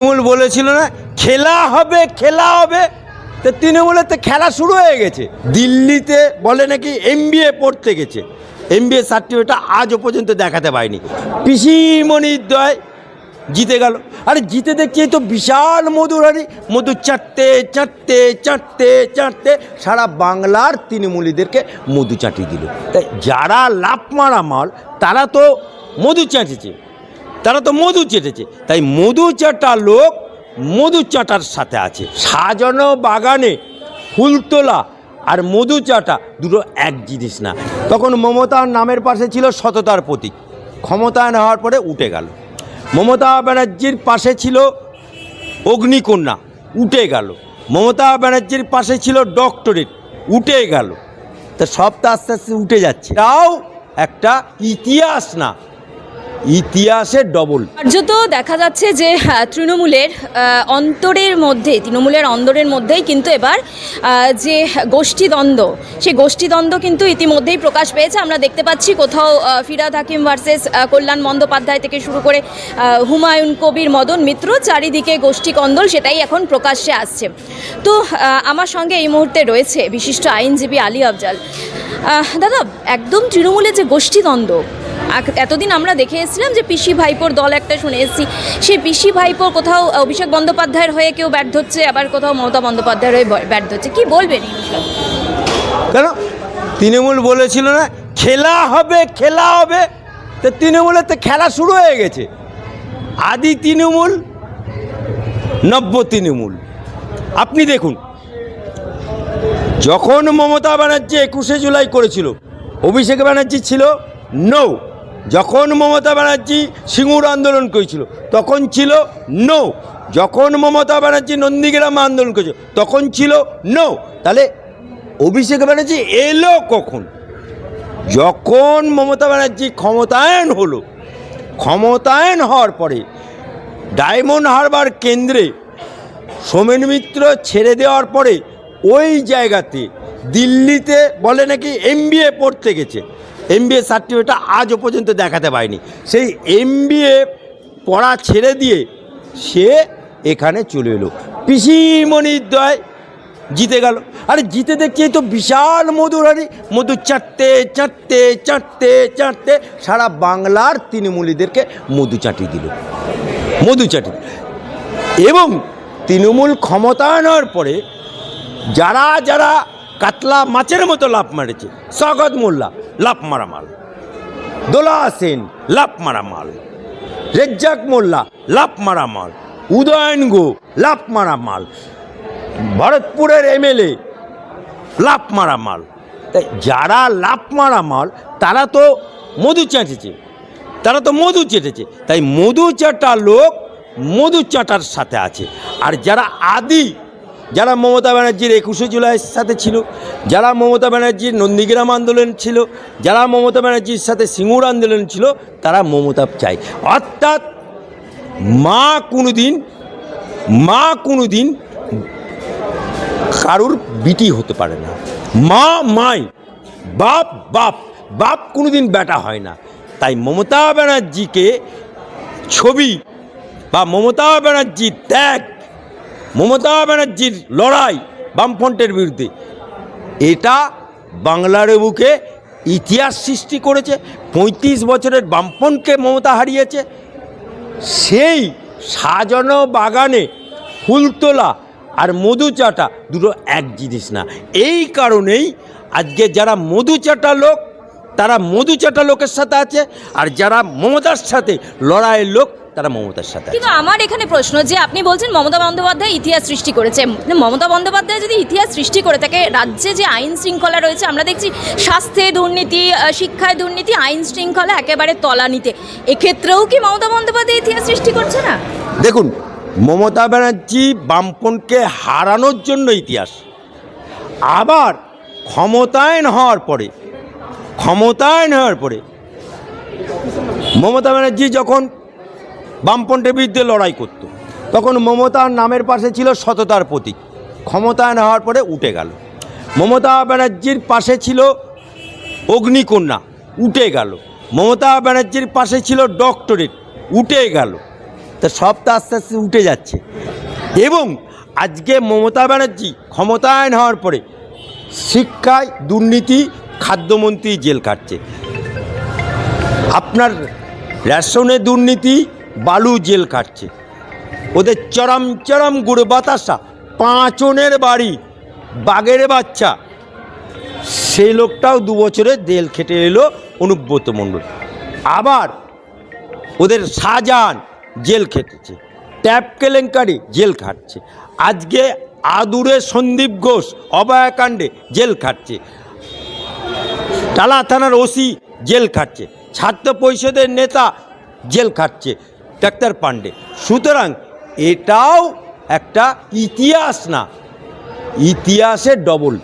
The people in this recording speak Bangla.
তৃণমূল বলেছিল না, খেলা হবে খেলা হবে। তো তৃণমূলের তো খেলা শুরু হয়ে গেছে। দিল্লিতে বলে নাকি এমবিএ পড়তে গেছে। এম এমবিএ সার্টিফিকেটটা আজও পর্যন্ত দেখাতে পায়নি। পিসিমণির দয় জিতে গেল। আরে জিতে দেখছি তো বিশাল মধুর হারি। মধু চাটতে চাটতে চাটতে চাটতে সারা বাংলার তৃণমূলীদেরকে মধু চাটিয়ে দিল। তাই যারা লাভ মারা মাল, তারা তো মধু চাটেছে তারা তো মধু চেটেছে। তাই মধু চাটা লোক মধু চাটার সাথে আছে। সাজানো বাগানে ফুল তোলা আর মধু চাটা দুটো এক জিনিস না। তখন মমতার নামের পাশে ছিল সততার প্রতীক। ক্ষমতায়ন হওয়ার পরে উঠে গেল। মমতা ব্যানার্জির পাশে ছিল অগ্নিকন্যা, উঠে গেল। মমতা ব্যানার্জির পাশে ছিল ডক্টরেট, উঠে গেল। তা সব তো আস্তে আস্তে উঠে যাচ্ছে। তাও একটা ইতিহাস না। ইতিহাসের ডবল কার্যত দেখা যাচ্ছে যে তৃণমূলের অন্তরের মধ্যে, তৃণমূলের অন্তরের মধ্যেই কিন্তু এবার যে গোষ্ঠীদ্বন্দ্ব, সেই গোষ্ঠীদ্বন্দ্ব কিন্তু ইতিমধ্যেই প্রকাশ পেয়েছে। আমরা দেখতে পাচ্ছি কোথাও ফিরাদ হাকিম ভার্সেস কল্যাণ বন্দ্যোপাধ্যায় থেকে শুরু করে হুমায়ুন কবির মদন মিত্র, চারিদিকে গোষ্ঠী কন্দল সেটাই এখন প্রকাশ্যে আসছে। তো আমার সঙ্গে এই মুহূর্তে রয়েছে বিশিষ্ট আইনজীবী আলী আফজাল। দাদা, একদম তৃণমূলের যে গোষ্ঠীদ্বন্দ্ব এতদিন আমরা দেখে এসেছিলাম যে পিসি ভাইপোর দল একটা শুনে এসেছি। সেই পিসি ভাইপো কোথাও অভিষেক বন্দ্যোপাধ্যায়ের হয়ে কেউ ব্যর্থ হচ্ছে আবার কোথাও মমতা বন্দ্যোপাধ্যায়ের হয়ে ব- ব্যর্থ হচ্ছে কি বলবেন কেন? তৃণমূল বলেছিল না, খেলা হবে খেলা হবে। তো তৃণমূলের তো খেলা শুরু হয়ে গেছে। আদি তৃণমূল, নব্য তৃণমূল। আপনি দেখুন, যখন মমতা ব্যানার্জি একুশে জুলাই করেছিল, অভিষেক ব্যানার্জি ছিল নো। যখন মমতা ব্যানার্জি সিঙ্গুর আন্দোলন করেছিল, তখন ছিল নো যখন মমতা ব্যানার্জি নন্দীগ্রাম আন্দোলন করেছিল, তখন ছিল নো তাহলে অভিষেক ব্যানার্জি এলো কখন? যখন মমতা ব্যানার্জি ক্ষমতায়ন হলো, ক্ষমতায়ন হওয়ার পরে ডায়মন্ড হারবার কেন্দ্রে সোমেন মিত্র ছেড়ে দেওয়ার পরে ওই জায়গাতে দিল্লিতে বলে নাকি এমবিএ পড়তে গেছে। এমবিএ সার্টিফিকেটটা আজও পর্যন্ত দেখাতে পায়নি। সেই এমবিএ পড়া ছেড়ে দিয়ে সে এখানে চলে এলো। পিসিমণির দয় জিতে গেল। আরে জিতে দেখছি তো বিশাল মধুর হারি মধু চাটতে চাটতে চাটতে চাটতে সারা বাংলার তৃণমূলীদেরকে মধু চাটিয়ে দিল। মধু দিল। এবং তৃণমূল ক্ষমতায়ন হওয়ার পরে যারা যারা কাতলা মাছের মতো লাভ মারেছে। স্বাগত মোল্লা লাভ মারা মাল। দোলা সেন লাভ মারা মাল। রেজ্জাক মোল্লা লাভ মারা মাল। উদয়ন গো লাভ মারা মাল। ভরতপুরের এমএলএ লাভ মারা মাল। তাই যারা লাভ মারা মাল, তারা তো মধু চেটেছে তারা তো মধু চেটেছে তাই মধু চাটা লোক মধু চাটার সাথে আছে। আর যারা আদি যারা মমতা ব্যানার্জির একুশে জুলাইয়ের সাথে ছিল, যারা মমতা ব্যানার্জির নন্দীগ্রাম আন্দোলন ছিল, যারা মমতা ব্যানার্জির সাথে সিঙ্গুর আন্দোলন ছিল, তারা মমতা চায় অর্থাৎ মা কোনো দিন মা কোনো দিন কারুর বিটি হতে পারে না। মা, মাই, বাপ বাপ বাপ কোনোদিন ব্যাটা হয় না। তাই মমতা ব্যানার্জিকে ছবি বা মমতা ব্যানার্জির ত্যাগ মমতা ব্যানার্জির লড়াই বামফ্রন্টের বিরুদ্ধে। এটা বাংলার বুকে ইতিহাস সৃষ্টি করেছে, পঁয়ত্রিশ বছরের বামফ্রন্টকে মমতা হারিয়েছে। সেই সাজানো বাগানে ফুল তোলা আর মধু চাটা দুটো এক জিনিস না। এই কারণেই আজকে যারা মধু চাটা লোক, তারা মধু চাটা লোকের সাথে আছে, আর যারা মমতার সাথে লড়াইয়ের লোক তারা মমতার সাথে কিন্তু আমার এখানে প্রশ্ন যে আপনি বলছেন মমতা বন্দ্যোপাধ্যায় ইতিহাস সৃষ্টি করেছে। মমতা বন্দ্যোপাধ্যায় যদি ইতিহাস সৃষ্টি করে থাকে রাজ্যে যে আইন শৃঙ্খলা রয়েছে আমরা দেখছি স্বাস্থ্যে দুর্নীতি শিক্ষায় দুর্নীতি আইন শৃঙ্খলা একেবারে তলানিতে। এক্ষেত্রেও কি মমতা বন্দ্যোপাধ্যায় ইতিহাস সৃষ্টি করছে না? দেখুন মমতা ব্যানার্জি বামপনকে হারানোর জন্য ইতিহাস। আবার ক্ষমতায়ন হওয়ার পরে ক্ষমতায়ন হওয়ার পরে মমতা ব্যানার্জি যখন বামপন্থের বিরুদ্ধে লড়াই করত। তখন মমতার নামের পাশে ছিল সততার প্রতীক। ক্ষমতায়ন হওয়ার পরে উঠে গেল। মমতা ব্যানার্জির পাশে ছিল অগ্নিকন্যা, উঠে গেল। মমতা ব্যানার্জির পাশে ছিল ডক্টরেট, উঠে গেল। তা সব তো আস্তে আস্তে উঠে যাচ্ছে। এবং আজকে মমতা ব্যানার্জি ক্ষমতায়ন হওয়ার পরে শিক্ষায় দুর্নীতি, খাদ্যমন্ত্রী জেল কাটছে আপনার রেশনে দুর্নীতি বালু জেল কাটছে। ওদের চরম চরম গুড় বাতাসা, পাঁচনের বাড়ি, বাঘের বাচ্চা। সেই লোকটাও দু বছরে জেল খেটে এলো অনুব্রত মণ্ডল। আবার ওদের শাহজাহান জেল খেটেছে, ট্যাপ কেলেঙ্কারি জেল খাটছে। আজকে আদুরে সন্দীপ ঘোষ অভয়াকাণ্ডে জেল খাটছে। টালা থানার ওসি জেল খাটছে। ছাত্র পরিষদের নেতা জেল খাটছে। ডাক্তার পাণ্ডে। সুতরাং এটাও একটা ইতিহাস না ইতিহাসের ডবল